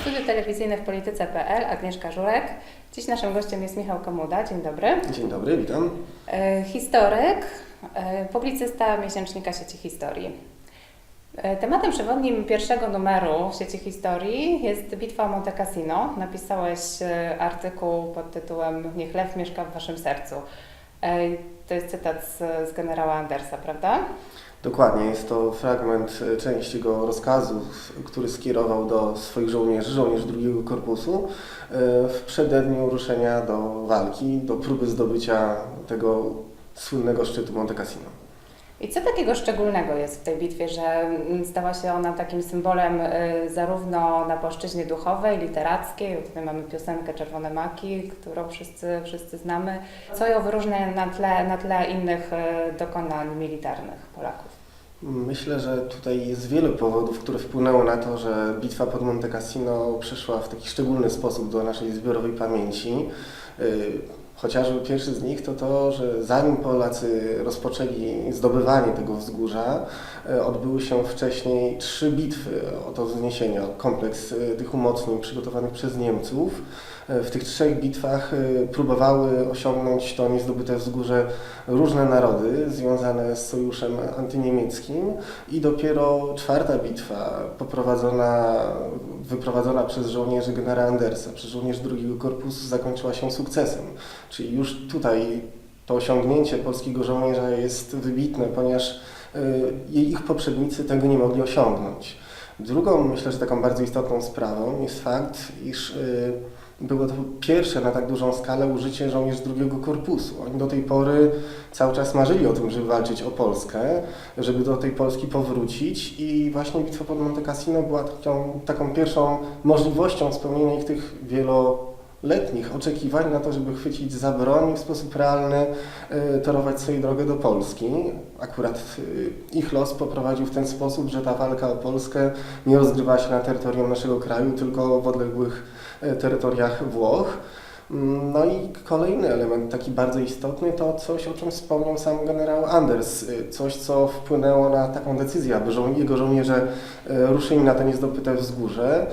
Reporterzy telewizyjny w polityce.pl, Agnieszka Żurek. Dziś naszym gościem jest Michał Komuda. Dzień dobry. Dzień dobry, witam. E, Historyk, e, publicysta miesięcznika sieci historii. E, Tematem przewodnim pierwszego numeru sieci historii jest bitwa o Monte Cassino. Napisałeś artykuł pod tytułem Niech lew mieszka w waszym sercu. To jest cytat z generała Andersa, prawda? Dokładnie, jest to fragment e, części jego rozkazu, który skierował do swoich żołnierzy, żołnierzy drugiego korpusu, e, w przededniu ruszenia do walki, do próby zdobycia tego słynnego szczytu Monte Cassino. I co takiego szczególnego jest w tej bitwie, że mm, stała się ona takim symbolem y, zarówno na płaszczyźnie duchowej, literackiej, tutaj mamy piosenkę Czerwone Maki, którą wszyscy, wszyscy znamy, co ją wyróżnia na tle, na tle innych y, dokonań militarnych Polaków? Myślę, że tutaj jest wiele powodów, które wpłynęły na to, że bitwa pod Monte Cassino przeszła w taki szczególny sposób do naszej zbiorowej pamięci. Chociażby pierwszy z nich to to, że zanim Polacy rozpoczęli zdobywanie tego wzgórza, y, odbyły się wcześniej trzy bitwy o to wzniesienie, kompleks y, tych umocnień przygotowanych przez Niemców. Y, W tych trzech bitwach próbowały osiągnąć to niezdobyte wzgórze różne narody związane z sojuszem antyniemieckim i dopiero czwarta bitwa poprowadzona, wyprowadzona przez żołnierzy genera Andersa, przez żołnierzy drugiego korpusu zakończyła się sukcesem. Czyli już tutaj to osiągnięcie polskiego żołnierza jest wybitne, ponieważ y, ich poprzednicy tego nie mogli osiągnąć. Drugą, myślę, że taką bardzo istotną sprawą jest fakt, iż y, było to pierwsze na tak dużą skalę użycie żołnierzy drugiego korpusu. Oni do tej pory cały czas marzyli o tym, żeby walczyć o Polskę, żeby do tej Polski powrócić i właśnie bitwa pod Monte Cassino była taką, taką pierwszą możliwością spełnienia ich tych wieloletnich oczekiwań na to, żeby chwycić za broń i w sposób realny y, torować sobie drogę do Polski. Akurat y, ich los poprowadził w ten sposób, że ta walka o Polskę nie rozgrywała się na terytorium naszego kraju, tylko w odległych y, terytoriach Włoch. Mm, No i kolejny element, taki bardzo istotny, to coś, o czym wspomniał sam generał Anders. Y, Coś, co wpłynęło na taką decyzję, aby żo- jego żołnierze y, ruszyli na to niezdobyte wzgórze,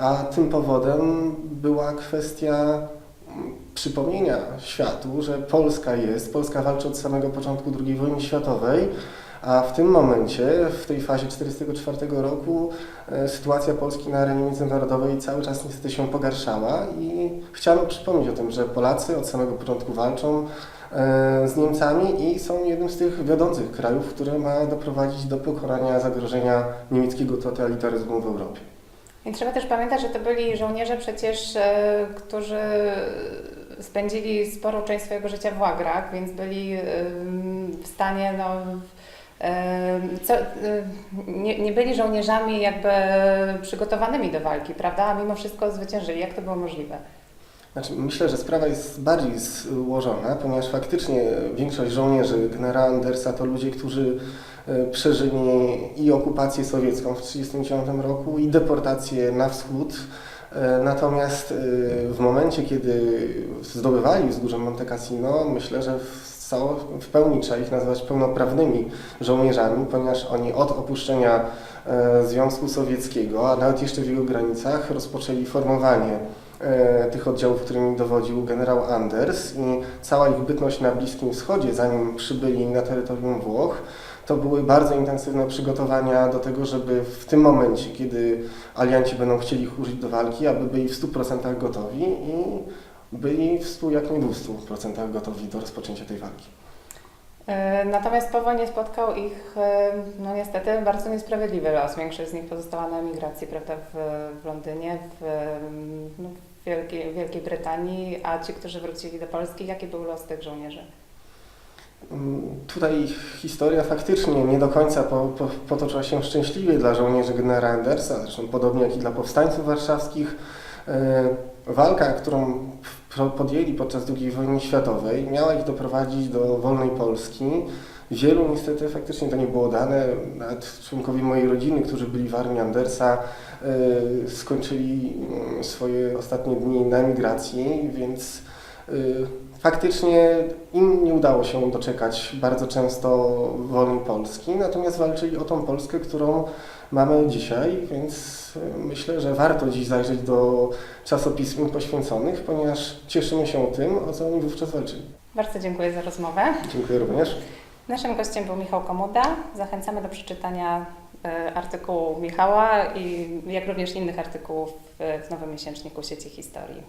a tym powodem była kwestia mm, przypomnienia światu, że Polska jest, Polska walczy od samego początku II wojny światowej, a w tym momencie, w tej fazie 1944 roku, e, sytuacja Polski na arenie międzynarodowej cały czas niestety się pogarszała i chciano przypomnieć o tym, że Polacy od samego początku walczą e, z Niemcami i są jednym z tych wiodących krajów, które ma doprowadzić do pokonania zagrożenia niemieckiego totalitaryzmu w Europie. I trzeba też pamiętać, że to byli żołnierze przecież, e, którzy spędzili sporą część swojego życia w łagrach, więc byli w stanie, no, co, nie, nie byli żołnierzami jakby przygotowanymi do walki, prawda? A mimo wszystko zwyciężyli. Jak to było możliwe? Znaczy, myślę, że sprawa jest bardziej złożona, ponieważ faktycznie większość żołnierzy generała Andersa to ludzie, którzy e, przeżyli i okupację sowiecką w 1939 roku i deportację na wschód. E, Natomiast e, w momencie, kiedy zdobywali wzgórze Monte Cassino, myślę, że w, cało, w pełni trzeba ich nazwać pełnoprawnymi żołnierzami, ponieważ oni od opuszczenia e, Związku Sowieckiego, a nawet jeszcze w jego granicach, rozpoczęli formowanie e, tych oddziałów, którymi dowodził generał Anders i cała ich bytność na Bliskim Wschodzie, zanim przybyli na terytorium Włoch, to były bardzo intensywne przygotowania do tego, żeby w tym momencie, kiedy alianci będą chcieli ich użyć do walki, aby byli w 100% gotowi i byli w 100, jak nie 200% gotowi do rozpoczęcia tej walki. E, Natomiast po wojnie spotkał ich, e, no niestety, bardzo niesprawiedliwy los. Większość z nich pozostała na emigracji, prawda, w, w Londynie, w, no, w Wielkiej, Wielkiej Brytanii, a ci, którzy wrócili do Polski, jaki był los tych żołnierzy? Mm, Tutaj historia faktycznie nie do końca po, po, potoczyła się szczęśliwie dla żołnierzy genera Andersa, zresztą podobnie jak i dla powstańców warszawskich. E, Walka, którą podjęli podczas II wojny światowej, miała ich doprowadzić do wolnej Polski. Wielu niestety faktycznie to nie było dane. Nawet członkowie mojej rodziny, którzy byli w armii Andersa, e, skończyli mm, swoje ostatnie dni na emigracji, więc y, faktycznie im nie udało się doczekać bardzo często wolnej Polski, natomiast walczyli o tą Polskę, którą mamy dzisiaj, więc y, myślę, że warto dziś zajrzeć do czasopism poświęconych, ponieważ cieszymy się tym, o co oni wówczas walczyli. Bardzo dziękuję za rozmowę. Dziękuję również. Naszym gościem był Michał Komuda. Zachęcamy do przeczytania e, artykułu Michała i jak również innych artykułów w nowym miesięczniku sieci historii.